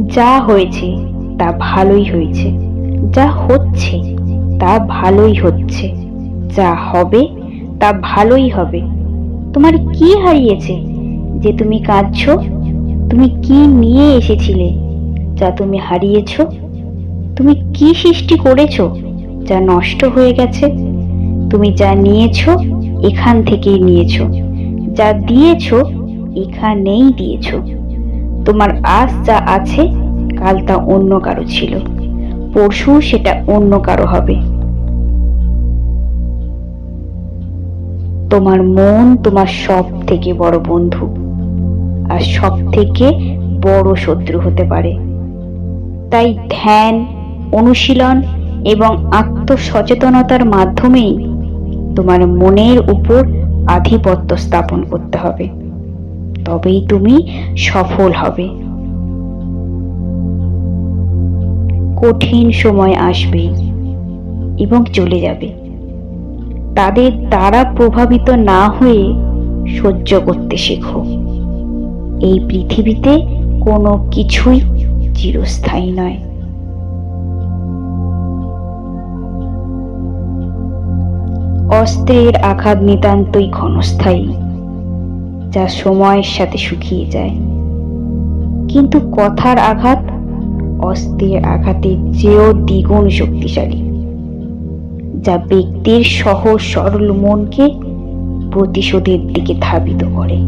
যা হয়েছে তা ভালোই হয়েছে। যা হচ্ছে তা ভালোই হচ্ছে। যা হবে তা ভালোই হবে। তোমার কি হারিয়েছে যে তুমি কাঁদছো? তুমি কি নিয়ে এসেছিলে যা তুমি হারিয়েছ? তুমি কি সৃষ্টি করেছ যা নষ্ট হয়ে গেছে? তুমি যা নিয়েছো এখান থেকেই নিয়েছ। যা দিয়েছ এখানেই দিয়েছ। তোমার আজ যা আছে, কাল তা অন্য কারও ছিল। পরশু সেটা অন্য কারও হবে। তোমার মন তোমার সব থেকে বড় বন্ধু, আর সব থেকে বড় শত্রু হতে পারে। তাই ধ্যান, অনুশীলন এবং আত্মসচেতনতার মাধ্যমেই তোমার মনের উপর আধিপত্য স্থাপন করতে হবে। তবেই তুমি সফল হবে। কঠিন সময় আসবে এবং চলে যাবে। তাদের দ্বারা প্রভাবিত না হয়ে সহ্য করতে শেখো। এই পৃথিবীতে কোনো কিছুই চিরস্থায়ী নয়। অস্ত্রের আঘাত নিতান্তই ক্ষণস্থায়ী। যা সময়ের সাথে শুকিয়ে যায়। কিন্তু কথার আঘাত অস্ত্রের আঘাতের চেয়েও দ্বিগুণ শক্তিশালী, যা ব্যক্তির সহজ সরল মনকে প্রতিশোধের দিকে ধাবিত করে।